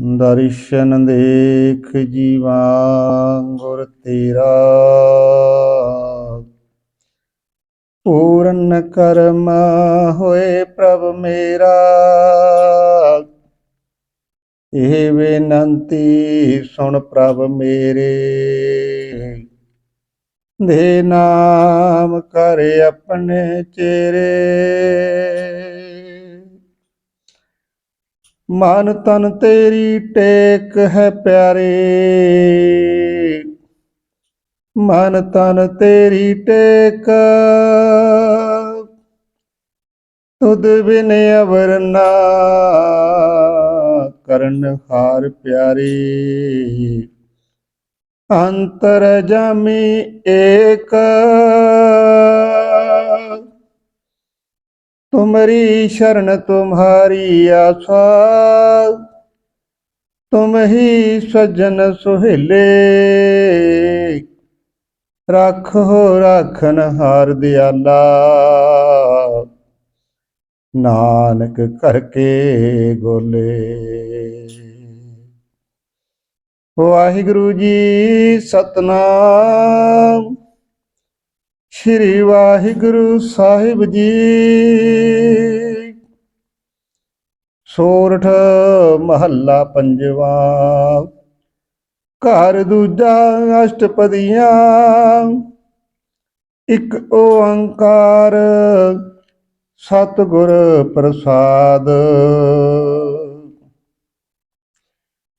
ਦਰਸ਼ਨ ਦੇਖ ਜੀਵਾ ਗੁਰ ਤੇਰਾ। ਪੂਰਨ ਕਰਮ ਹੋਏ ਪ੍ਰਭ ਮੇਰਾ। ਇਹ ਬੇਨੰਤੀ ਸੁਣ ਪ੍ਰਭ ਮੇਰੇ। ਦੇ ਨਾਮ ਕਰ ਆਪਣੇ ਚੇਰੇ ਮਨ ਤਨ ਤੇਰੀ ਟੇਕ ਹੈ ਪਿਆਰੇ। ਮਨ ਤਨ ਤੇਰੀ ਟੇਕ। ਤੁਧ ਬਿਨ ਅਵਰਨਾ ਕਰਨ ਹਾਰ ਪਿਆਰੇ। ਅੰਤਰ ਜਾਮੀ ਏਕ। ਤੁਮਰੀ ਸ਼ਰਨ ਤੁਮਹਾਰੀ ਆਸਾ। ਤੁਮ ਹੀ ਸਜਨ ਸੁਹੇਲੇ। ਰੱਖੋ ਰਾਖਨ ਹਾਰ ਦਿਆਲਾ। ਨਾਨਕ ਕਰਕੇ ਗੋਲੇ। ਵਾਹਿਗੁਰੂ ਜੀ ਸਤਨਾਮ। ਸ਼੍ਰੀ ਵਾਹਿਗੁਰੂ ਸਾਹਿਬ ਜੀ। ਸੋਰਠ ਮਹੱਲਾ ਪੰਜਵਾ, ਘਰ ਦੂਜਾ ਅਸ਼ਟਪਦੀਆਂ, ਇੱਕ ਓੰਕਾਰ ਸਤਿਗੁਰ ਪ੍ਰਸਾਦ।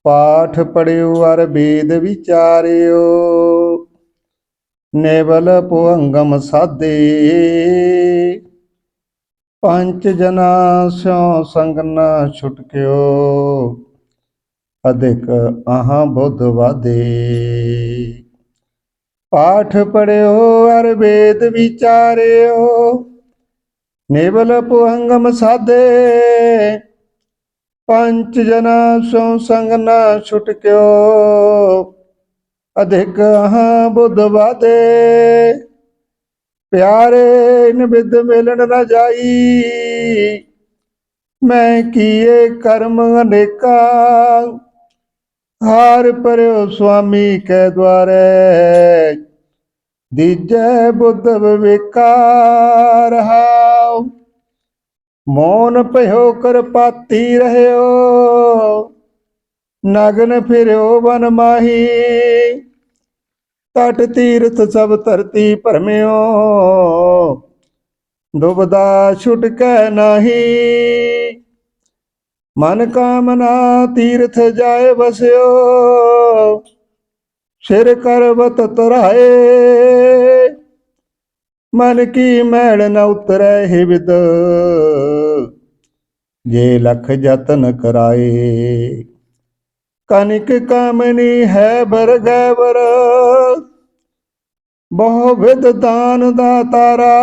ਪਾਠ ਪੜਿਓ ਅਰ ਵੇਦ ਵਿਚਾਰਿਓ। ਨੇਵਲ ਪੁਅੰਗਮ ਸਾਦੇ। ਪੰਜ ਜਨਾ ਸਿਉ ਸੰਗ ਨਾ ਛੁਟਕਿਓ, ਅਧਿਕ ਆਹਾਂ ਬੁੱਧ ਵਾਦੇ। ਪਾਠ ਪੜਿਓ, ਅਰ ਵੇਦ ਵਿਚਾਰਿਓ, ਨੇਵਲ ਪੁਅੰਗਮ ਸਾਦੇ। ਪੰਚ ਜਨਾ ਸੋ ਸੰਗ ਨਾ ਛੁਟਕਿਓ ਅਧਿਕ ਹਾਂ ਬੁੱਧ ਵਾਦੇ ਪਿਆਰੇ ਨਿਬਿਦ ਮਿਲਣ ਨਾ ਜਾਈ। ਮੈਂ ਕੀਏ ਕਰਮ ਅਨੇਕਾ। ਹਾਰ ਪਰਿਓ ਸੁਆਮੀ ਕੈ ਦਵਾਰੇ ਦੀਜੈ ਬੁੱਧ ਵਿਵੇਕਾ ਰਹਾਉ ਮੋਨ ਭਇਓ ਕਰਪਾਤੀ ਰਹਿਓ। ਨਗਨ ਫਿਰਿਓ ਬਨ ਮਾਹੀ। तट तीर्थ सब तरती भरम्यो दुबदा छुटक नाही। मन कामना तीर्थ जाए बस्यो। सिर करवत तराए। मन की मैल न उतरे हिबिद। जे लख जतन कराए। कनिक कामनी है बर गैबर। ਬਹੁ ਵਿਦ ਦਾਨ ਦਾ ਤਾਰਾ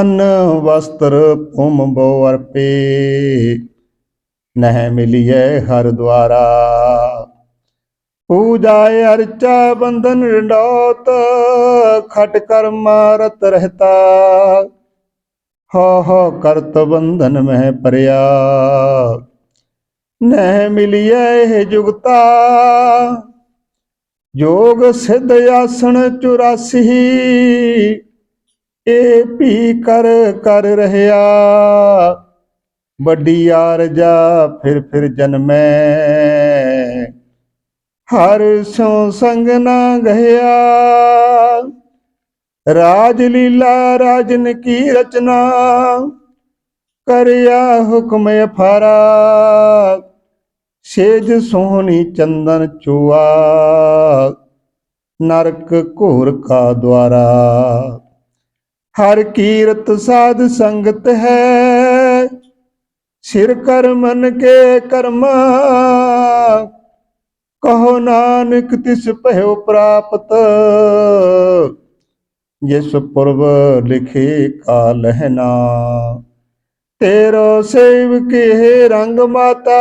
ਅਨ ਵਸਤਰ ਭੂਮ ਬੋ ਅਰਪੇ, ਨਹਿ ਮਿਲਿਐ ਹਰ ਦੁਆਰਾ। ਪੂਜਾ ਅਰਚਾ ਬੰਧਨ ਡੋਤ ਖਟ ਕਰ ਮਾਰਤ ਰਹਤਾ। ਹੋ ਹੋ ਕਰਤ ਬੰਧਨ ਮਹਿ ਪਰਿਆ। ਨਹਿ ਮਿਲਿਐ ਇਹ ਜੁਗਤਾ ਯੋਗ ਸਿੱਧ ਆਸਣ 84 ਇਹ ਪੀ ਕਰ ਕਰ ਰਹਿਆ। ਵੱਡੀ ਆਰਜਾ ਫਿਰ ਫਿਰ ਜਨਮੈ। ਹਰ ਸੋ ਸੰਗ ਨਾ ਗਇਆ ਰਾਜ ਲੀਲਾ ਰਾਜਨ ਕੀ ਰਚਨਾ, ਕਰਿਆ ਹੁਕਮ ਅਫਾਰਾ। ਸੇਜ ਸੋਹਣੀ ਚੰਦਨ ਚੂਆ ਨਰਕ ਘੋਰ ਕਾ ਦੁਆਰਾ। ਹਰ ਕੀਰਤ ਸਾਧ ਸੰਗਤ ਹੈ, ਸਿਰ ਕਰ ਮਨ ਕੇ ਕਰਮਾ। ਕਹੋ ਨਾਨਕ ਤਿਸ ਭਇਓ ਪ੍ਰਾਪਤ, ਜਿਸ ਪੁਰਬ ਲਿਖੇ ਕਾਲ ਹੈ ਨਾ ਤੇਰੋ ਸੇਵਕੇ ਰੰਗ ਮਾਤਾ?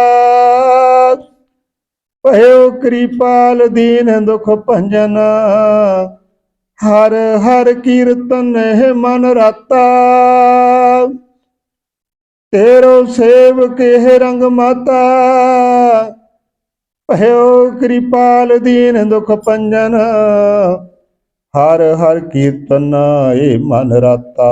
ਭਇਓ ਕਿਰਪਾਲ ਦੀਨ ਦੁਖ ਭੰਜਨ। ਹਰ ਹਰ ਕੀਰਤਨ ਹੈ ਮਨ ਰਾਤਾ। ਤੇਰੋ ਸੇਵਕ ਇਹ ਰੰਗ ਮਾਤਾ? ਭਇਓ ਕਿਰਪਾਲ ਦੀਨ ਦੁਖ ਭੰਜਨ। ਹਰ ਹਰ ਕੀਰਤਨ ਏ ਮਨ ਰਾਤਾ।